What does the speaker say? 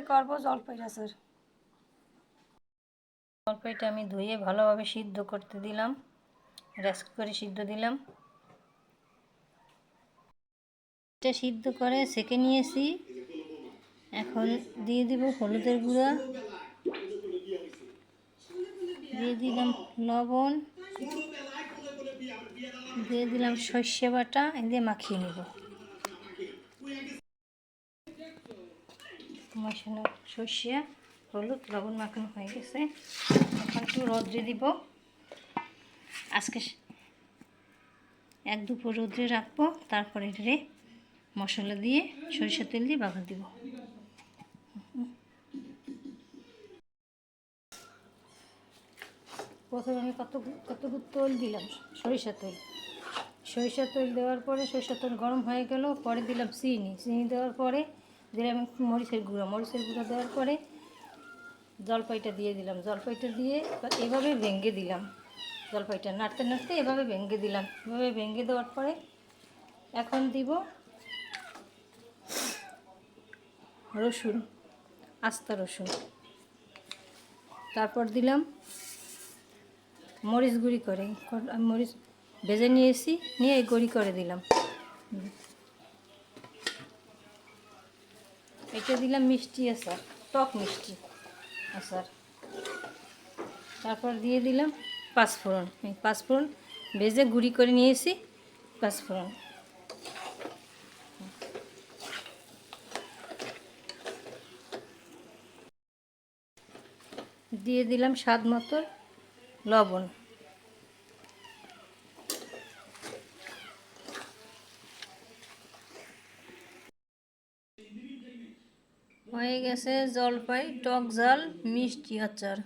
আজকে করব জলপাইয়ের আচার জলপাইটা আমি ধুয়ে ভালোভাবে সিদ্ধ করতে দিলাম। রেস্ট করে সিদ্ধ দিলাম। এটা সিদ্ধ করে সেকে নিয়েছি। এখন দিয়ে দিব হলুদের গুঁড়া। দিয়ে দিলাম লবণ। দিয়ে দিলাম সর্ষে বাটা। দিয়ে মাখিয়ে নেব। মাখানো সর্ষে, হলুদ, লবণ মাখানো হয়ে গেছে। এখন একটু রোদ্রে দিব। আজকে এক দুপুর রোদ্রে রাখব, তারপরে রে মশলা দিয়ে সরিষার তেল দিয়ে বাগার দিব। প্রথমে আমি কত কতটুকু তেল দিলাম? সরিষা তেল। সরিষার তেল দেওয়ার পরে সরিষার তেল গরম হয়ে গেল, পরে দিলাম চিনি। চিনি দেওয়ার পরে দিলাম একটু মরিচের গুঁড়ো মরিচের গুঁড়ো দেওয়ার পরে জলপাইটা দিয়ে দিলাম। জলপাইটা দিয়ে এভাবে ভেঙে দিলাম জলপাইটা। নাড়তে নাড়তে এভাবে ভেঙে দিলাম। এভাবে ভেঙে দেওয়ার পরে এখন দিব রসুন, আস্তা রসুন। তারপর দিলাম মরিচ গুঁড়ি করে। আমি মরিচ ভেজে নিয়েছি, নিয়ে এই গুঁড়ি করে দিলাম। এটা দিলাম মিষ্টি আচার, টক মিষ্টি আচার। তারপর দিয়ে দিলাম পাঁচফোড়ন। এই পাঁচফোড়ন ভেজে গুঁড়ি করে নিয়েছি, পাঁচফোড়ন। দিয়ে দিলাম স্বাদ মতো লবণ। হয়ে গেছে জলপাই টক ঝাল মিষ্টি আচার।